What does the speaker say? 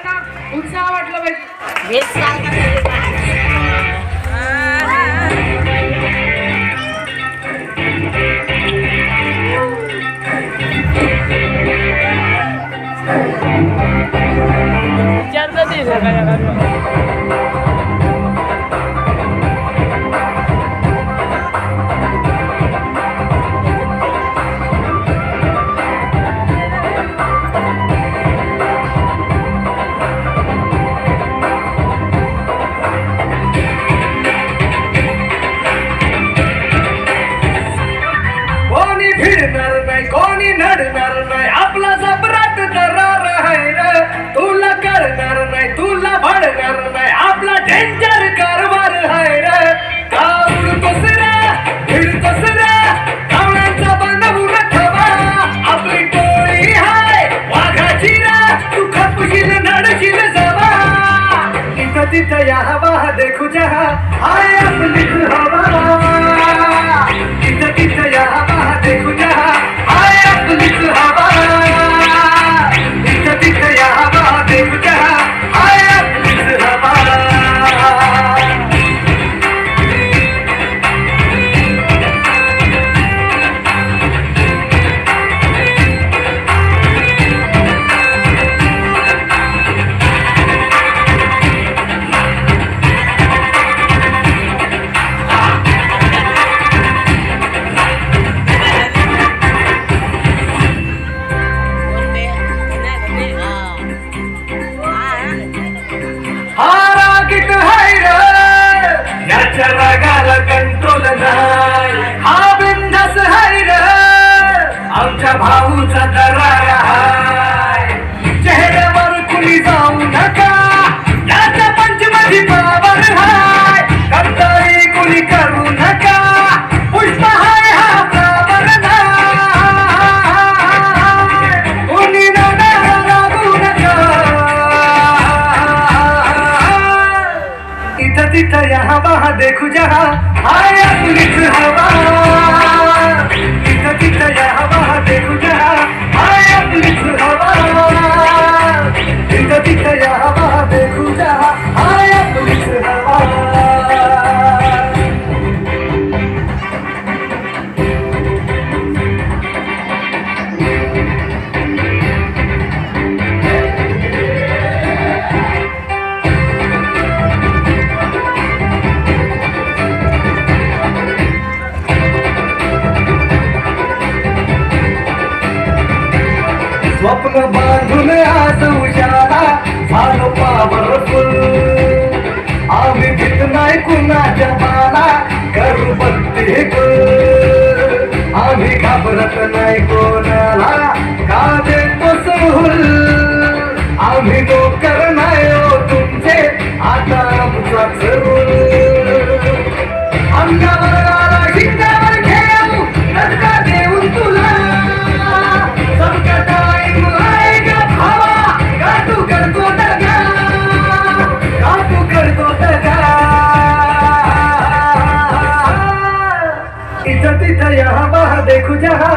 उत्साह वाटला पाहिजे. डेंजर कारभार आहे रे. का उडतोस रे भिडतोस कावळ्यांचा बनवून ठेवा. आपली टोळी हाय वाघाची रे. तू खपशील नडशील जवा. इथं तिथं या हवा देखू जहा. हाय आपलीच हवा. तिथं तिथं या हवा. याच्या कंट्रोल नाही. हा बिंदास हाय रे. आमच्या भाऊचा दरार तिथं या हवा देखू जहा. हाय हवा. स्वप्न बांधून आज उशाला झालो पावरफुल आम्ही भीत नाही कुणाच्या बाला करू बत्ती गुल आम्ही घाबरत नाही कोणाला का देतो सहूल आम्ही नोकर नाही हो तुमचे आता आमचा जरूर अंगा দেখো যাহা